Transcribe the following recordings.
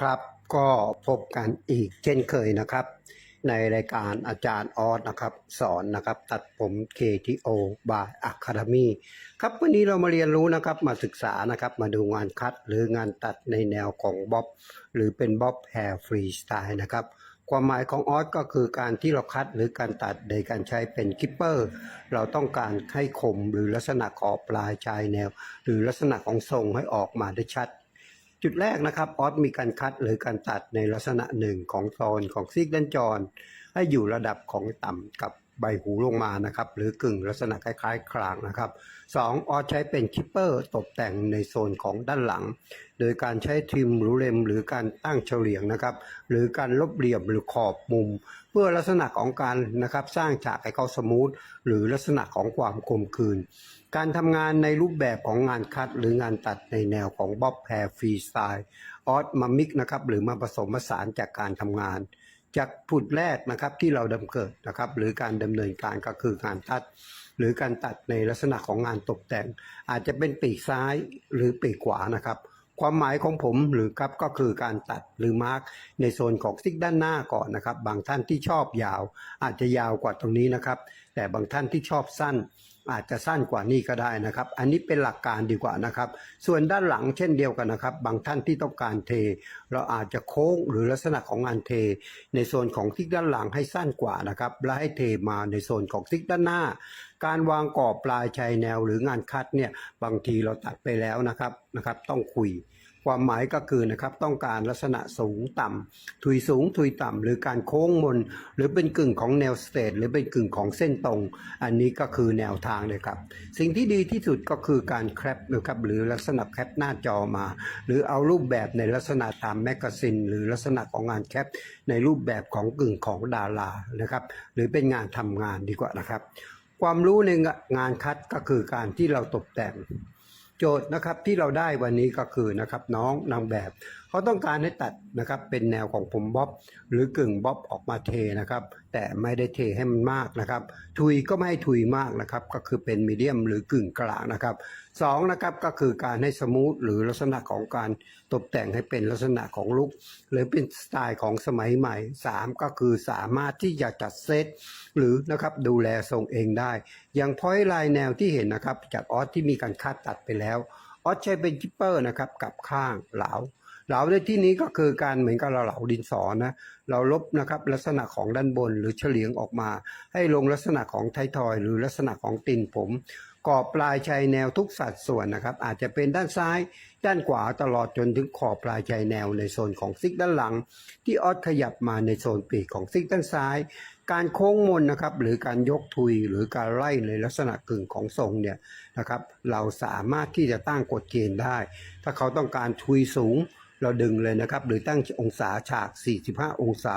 ครับก็พบกันอีกเช่นเคยนะครับ ในรายการอาจารย์ออสนะครับ สอนนะครับ ตัดผม KTO by Academy ครับวันนี้เรามาเรียนรู้นะครับมาศึกษานะครับมาดูงานคัดหรืองานตัดในแนวของบ๊อบหรือเป็นบ๊อบแฮร์ฟรีสไตล์นะครับความหมายของออสก็คือการที่เราคัดหรือการตัดโดยการใช้เป็นคิปเปอร์ เราต้องการให้คมหรือลักษณะขอบปลายชายแนว หรือลักษณะของทรงให้ออกมาได้ชัด จุดแรกนะครับออสมีการคัดหรือการตัดในลักษณะหนึ่งของโซนของซีกด้านจร ให้อยู่ระดับของต่ำกับ ใบหูลงมานะครับ หรือกึ่งลักษณะคล้ายๆคลางนะครับสองออสใช้เป็นคิปเปอร์ตกแต่งในโซนของด้านหลัง โดยการใช้ทิมหรือเลมหรือการตั้งเฉลียงนะครับ หรือการลบเหลี่ยมหรือขอบมุม เพื่อลักษณะของการนะครับสร้างฉากให้เขาสมูทหรือลักษณะของความคมคืนการทำงานในรูปแบบของงานคัดหรืองานตัดในแนวของบ๊อบแพรฟรีสไตล์ออสมามิกนะครับหรือมาผสมผสานจากการทำงาน จากผุดแรกนะครับที่เราดำเกิดนะครับ หรือการดำเนินการก็คืองานตัด หรือการตัดในลักษณะของงานตกแต่ง อาจจะเป็นปีกซ้ายหรือปีกขวานะครับ ความหมายของผมหรือครับก็คือการตัดหรือมาร์กในโซนของซิกด้านหน้าก่อนนะครับ บางท่านที่ชอบยาว อาจจะยาวกว่าตรงนี้นะครับ แต่บางท่านที่ชอบสั้น อาจจะสั้นกว่านี้ก็ได้นะครับ อันนี้เป็นหลักการดีกว่านะครับ ส่วนด้านหลังเช่นเดียวกันนะครับ บางท่านที่ต้องการเท เราอาจจะโค้งหรือลักษณะของงานเท ในโซนของทิกด้านหลังให้สั้นกว่านะครับ และให้เทมาในโซนของทิกด้านหน้า การวางกรอบปลายชายแนวหรืองานคัดเนี่ยบางทีเราตัดไปแล้วนะครับนะครับ ต้องคุย ความหมายก็คือนะครับต้องการลักษณะสูงต่ำถุยสูงถุยต่ำหรือการโค้งมน หรือเป็นกึ่งของแนวสเตทหรือเป็นกึ่งของเส้นตรง อันนี้ก็คือแนวทางเลยครับ สิ่งที่ดีที่สุดก็คือการแคปนะครับหรือลักษณะแคปหน้าจอมา หรือเอารูปแบบในลักษณะตามแมกกาซีนหรือลักษณะของงานแคปในรูปแบบของกึ่งของดารานะครับหรือเป็นงานทำงานดีกว่านะครับ ความรู้ในงานคัดก็คือการที่เราตกแต่ง โจทย์นะครับที่เราได้วันนี้ก็คือนะครับน้องนางแบบ เขาต้องการให้ตัดนะครับเป็นแนวของผมบ๊อบหรือกึ่งบ๊อบออกมาเทนะครับ แต่ไม่ได้เทให้มันมากนะครับ ทุยก็ไม่ให้ทุยมากนะครับ ก็คือเป็นมีเดียมหรือกึ่งกลางนะครับสองนะครับก็คือการให้สมูทหรือลักษณะของการตกแต่งให้เป็นลักษณะของลุกหรือเป็นสไตล์ของสมัยใหม่สามก็คือสามารถที่จะจัดเซตหรือนะครับดูแลทรงเองได้ อย่างพ้อยลายแนวที่เห็นนะครับ จากออสที่มีการคาดตัดไปแล้วออสใช้เป็นคิปเปอร์นะครับกับข้างเหลา เหลาในที่นี้ก็คือการเหมือนกับเราเหลาดินสอนะเราลบนะครับลักษณะของด้านบนหรือเฉลียงออกมา ให้ลงลักษณะของไททอยหรือลักษณะของตีนผมกอบปลายชายแนวทุกสัดส่วนนะครับ อาจจะเป็นด้านซ้าย ด้านขวาตลอดจนถึงขอบปลายชายแนวในโซนของซิกด้านหลัง ที่ออสขยับมาในโซนปีกของซิกด้านซ้าย การโค้งมนนะครับหรือการยกทุยหรือการไล่ในลักษณะกึ่งของทรงเนี่ยนะครับ เราสามารถที่จะตั้งกฎเกณฑ์ได้ ถ้าเขาต้องการทุยสูง เราดึงเลยนะครับ หรือตั้งองศาฉาก 45 องศา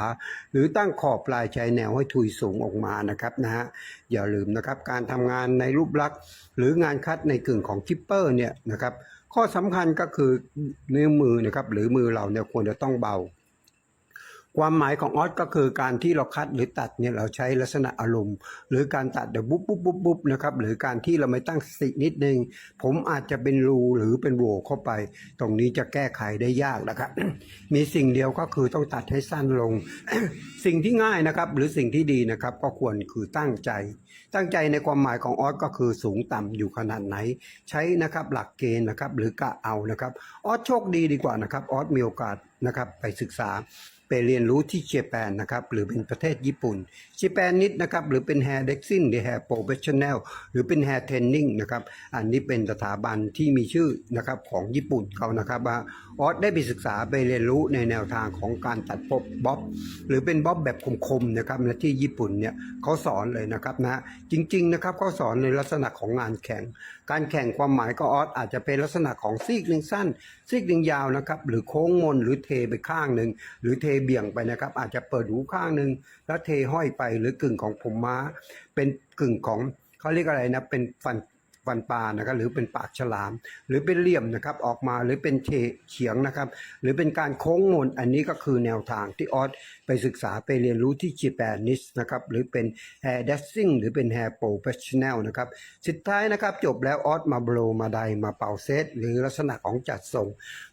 หรือตั้งขอบปลายชายแนวให้ทุยสูงออกมานะครับนะฮะอย่าลืมนะครับการทำงานในรูปลักษณ์ หรืองานคัดในกึ่งของคิปเปอร์เนี่ยนะครับข้อสำคัญก็คือนิ้วมือนะครับหรือมือเราเนี่ยควรจะต้องเบา ความหมายของออสก็คือการที่เราคัดหรือตัดเนี่ยเราใช้ลักษณะอารมณ์ หรือการตัดเดี๋ยวบุ๊บบุ๊บบุ๊บบุ๊บนะครับหรือการที่เราไม่ตั้งสตินิดนึง ผมอาจจะเป็นรูหรือเป็นโหว่เข้าไป ตรงนี้จะแก้ไขได้ยากนะครับ มีสิ่งเดียวก็คือต้องตัดให้สั้นลง สิ่งที่ง่ายนะครับ หรือสิ่งที่ดีนะครับ ก็ควรคือตั้งใจ ตั้งใจในความหมายของออสก็คือสูงต่ำอยู่ขนาดไหน ใช้นะครับหลักเกณฑ์นะครับ หรือกะเอานะครับออสโชคดีดีกว่านะครับออสมีโอกาสนะครับไปศึกษา ไปเรียนรู้ที่เจแปนนะครับหรือเป็นประเทศญี่ปุ่นเจแปนนิดนะครับหรือเป็น Hair d e x i n หรือ Hair Professional หรือเป็น Hair Training นะครับอันนี้เป็นสถาบันที่มีชื่อนะครับของญี่ปุ่นเขานะครับว่าออสได้ไปศึกษาไปเรียนรู้ในแนวทางของการตัดปบบ๊อบหรือเป็นบ๊อบแบบคมๆนะครับและที่ญี่ปุ่นเนี่ยเขาสอนเลยนะครับนะจริงๆนะครับเขาสอนในลักษณะของงานแข่ง การแข่งความหมายก็ออสอาจจะเป็นลักษณะของซีกหนึ่งสั้น ซีกหนึ่งยาวนะครับ หรือโค้งมนหรือเทไปข้างหนึ่งหรือเทเบี่ยงไปนะครับ อาจจะเปิดหูข้างหนึ่งแล้วเทห้อยไปหรือกึ่งของผมม้า เป็นกึ่งของเขาเรียกอะไรนะเป็นฟัน ฟันปลานะครับหรือเป็นปากฉลาม หรือเป็นเหลี่ยมนะครับออกมาหรือเป็นเฉเฉียงนะครับ หรือเป็นการโค้งมนอันนี้ก็คือแนวทางที่ออสไปศึกษาไปเรียนรู้ที่จีแปนิสนะครับหรือเป็น hair dressing หรือเป็น hair professional นะครับสุดท้ายนะครับจบแล้วออสมาโบรมาไดมาเป่าเซตหรือลักษณะของจัดทรง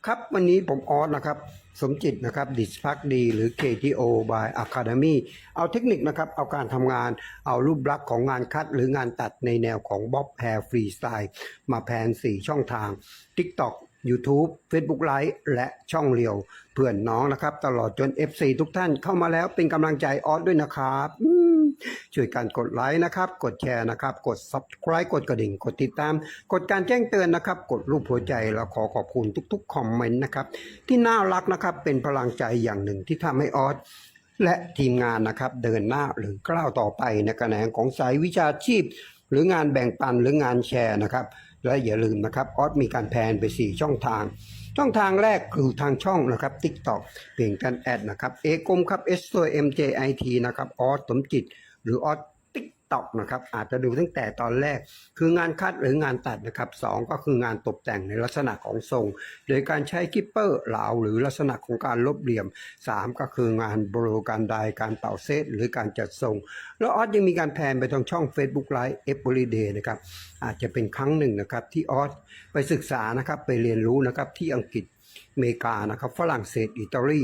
ครับวันนี้ผมออสนะครับสมจิตนะครับดิสพักดีหรือ KTO by Academy เอาเทคนิคนะครับ เอาการทำงานเอารูปลักษณ์ของงานคัดหรืองานตัดในแนวของบ๊อบแฮร์ฟรีสไตล์มาแพน 4 ช่องทาง TikTok YouTube Facebook Live และช่องเรียว เพื่อนน้องนะครับ ตลอดจน FC ทุกท่านเข้ามาแล้วเป็นกำลังใจออสด้วยนะครับอื ช่วยกันกดไลค์นะครับ กดแชร์นะครับ กด Subscribe กดกระดิ่ง กดติดตาม กดการแจ้งเตือนนะครับ กดรูปหัวใจแล้วขอขอบคุณทุกๆคอมเมนต์นะครับ ที่น่ารักนะครับ เป็นพลังใจอย่างหนึ่งที่ทำให้ออสและทีมงานนะครับ เดินหน้าหรือก้าวต่อไปในกระแหนงของสายวิชาชีพ หรืองานแบ่งปันหรืองานแชร์นะครับ และอย่าลืมนะครับออสมีการแพนไป 4 ช่องทางช่องทางแรกคือทางช่องนะครับ TikTok เพียงการแอดนะครับ เอกมครับ S ตัว MJIT นะครับ ออสสมจิต หรือออส TikTok นะครับอาจจะดูตั้งแต่ตอนแรก คืองานคัดหรืองานตัดนะครับสองก็คืองานตกแต่งในลักษณะของทรง โดยการใช้กิปเปอร์เหลาหรือลักษณะของการลบเหลี่ยม 3 ก็คืองานโบรการไดการเป่าเซตหรือการจัดทรง แล้วออสยังมีการแพนไปทางช่อง Facebook Live Everyday นะครับอาจจะเป็นครั้งหนึ่งนะครับที่ออสไปศึกษานะครับไปเรียนรู้นะครับที่อังกฤษอเมริกานะครับฝรั่งเศสอิตาลี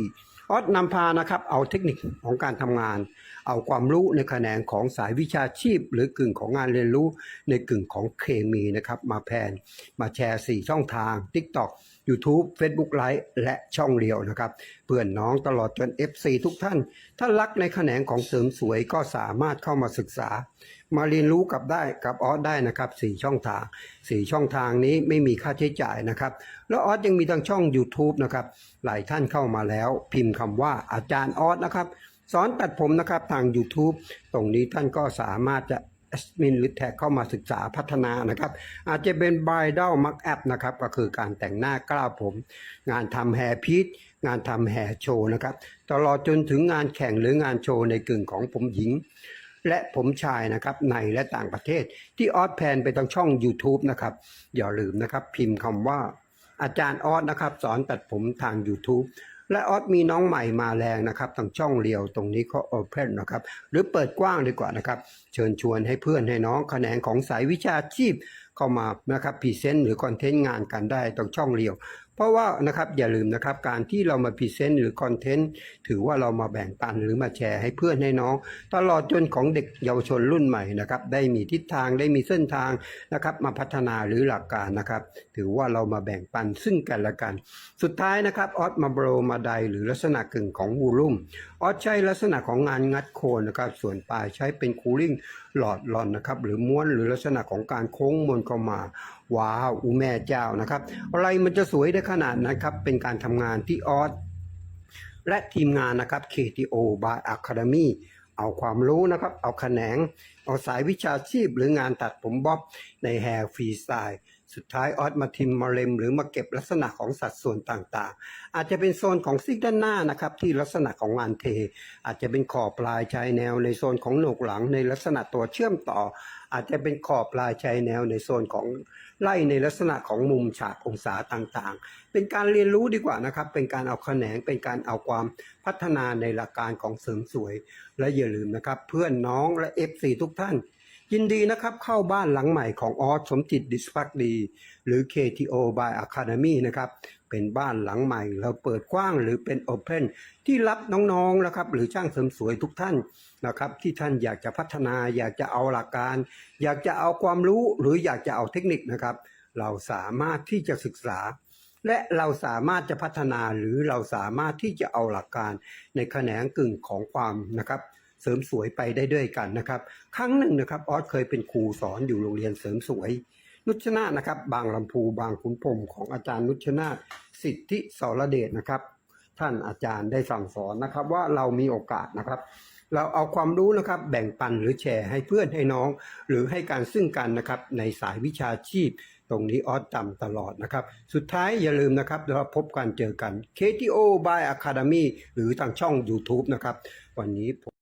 ออสนำพานะครับเอาเทคนิคของการทำงาน เอาความรู้ในแขนงของสายวิชาชีพ หรือกึ่งของงานเรียนรู้ในกึ่งของเคมีนะครับ มาแพนมาแชร์ 4 ช่องทาง TikTok YouTube Facebook Live และช่องเรียวนะครับ เพื่อนน้องตลอดจน FC ทุกท่าน ถ้ารักในแขนงของเสริมสวยก็สามารถเข้ามาศึกษา มาเรียนรู้กับได้กับออสได้นะครับ4ช่องทาง 4 ช่องทางนี้ไม่มีค่าใช้จ่ายนะครับ แล้วออสยังมีทางช่อง YouTube นะครับหลายท่านเข้ามาแล้ว พิมพ์คำว่าอาจารย์ออสนะครับสอนตัดผมนะครับทาง YouTube ตรงนี้ท่านก็สามารถจะ แอดมินหรือแท็กเข้ามาศึกษาพัฒนานะครับ อาจจะเป็นบ r ด d ลมักแอปนะครับ ก็คือการแต่งหน้ากล้าวผม งานทำแฮร์พีทงานทำแฮร์โชว์นะครับ ตลอดจนถึงงานแข่งหรืองานโชว์ในกึ่งของผมหญิง และผมชายนะครับ ในและต่างประเทศ ที่ออสแพนไปทางช่อง YouTube นะครับ อย่าลืมนะครับ พิมพ์คำว่าอาจารย์ออสนะครับ สอนตัดผมทาง YouTube และออสมีน้องใหม่มาแรงนะครับทางช่องเรียวตรงนี้ก็โอเพนนะครับหรือเปิดกว้างดีกว่านะครับ เชิญชวนให้เพื่อนให้น้องแขนงของสายวิชาชีพ เข้ามานะครับพรีเซนต์หรือคอนเทนต์งานกันได้ตรงช่องเรียว เพราะว่านะครับอย่าลืมนะครับการที่เรามาพรีเซนต์หรือคอนเทนต์ถือว่าเรามาแบ่งปันหรือมาแชร์ให้เพื่อนให้น้อง ตลอดจนของเด็กเยาวชนรุ่นใหม่นะครับได้มีทิศทางได้มีเส้นทางนะครับมาพัฒนาหรือหลักการนะครับ ถือว่าเรามาแบ่งปันซึ่งกันและกัน สุดท้ายนะครับออสมาโบรมาไดหรือลักษณะกึ่งของวูลุ่มออสใช้ลักษณะของงานงัดโคนนะครับส่วนปลายใช้เป็นคูลิ่งหลอดลอนนะครับหรือม้วนหรือลักษณะของการโค้งมนเข้ามา ว้าวอูแม่เจ้านะครับ อะไรมันจะสวยได้ขนาดนั้นครับ เป็นการทำงานที่ออสและทีมงานนะครับ KTO by Academy เอาความรู้นะครับ เอาแขนง เอาสายวิชาชีพหรืองานตัดผมบ๊อบในแฮร์ฟรีสไตล์ สุดท้ายออสมาทิมมาเลมหรือมาเก็บลักษณะของสัดส่วนต่างๆ อาจจะเป็นโซนของซิกด้านหน้านะครับที่ลักษณะของงานเท อาจจะเป็นขอบปลายชายแนวในโซนของโหนกหลังในลักษณะตัวเชื่อมต่อ อาจจะเป็นขอบปลายชายแนวในโซนของไล่ในลักษณะของมุมฉากองศาต่างๆ เป็นการเรียนรู้ดีกว่านะครับ เป็นการเอาแขนงเป็นการเอาความพัฒนาในหลักการของเสริมสวย และอย่าลืมนะครับ เพื่อนน้องและ FC ทุกท่าน ยินดีนะครับเข้าบ้านหลังใหม่ของออสสมจิตดิสพักดี หรือ KTO by Academy นะครับเป็นบ้านหลังใหม่เราเปิดกว้างหรือเป็นโอเพนที่รับน้องๆนะครับหรือช่างเสริมสวยทุกท่านนะครับที่ท่านอยากจะพัฒนาอยากจะเอาหลักการ อยากจะเอาความรู้หรืออยากจะเอาเทคนิคนะครับ เราสามารถที่จะศึกษา และเราสามารถจะพัฒนาหรือเราสามารถที่จะเอาหลักการในแขนงกึ่งของความนะครับ เสริมสวยไปได้ด้วยกันนะครับ ครั้งหนึ่งนะครับออสเคยเป็นครูสอนอยู่โรงเรียนเสริมสวย นุชนาธนะครับ บางลำพูบางขุนพรมของอาจารย์นุชนาธสิทธิสรเดชนะครับ ท่านอาจารย์ได้สั่งสอนนะครับ ว่าเรามีโอกาสนะครับ เราเอาความรู้นะครับแบ่งปันหรือแชร์ให้เพื่อนให้น้อง หรือให้การซึ่งกันนะครับในสายวิชาชีพตรงนี้ออสจำตลอดนะครับ สุดท้ายอย่าลืมนะครับเราพบกันเจอกัน KTO by Academy หรือทางช่อง YouTube นะครับ วันนี้ผม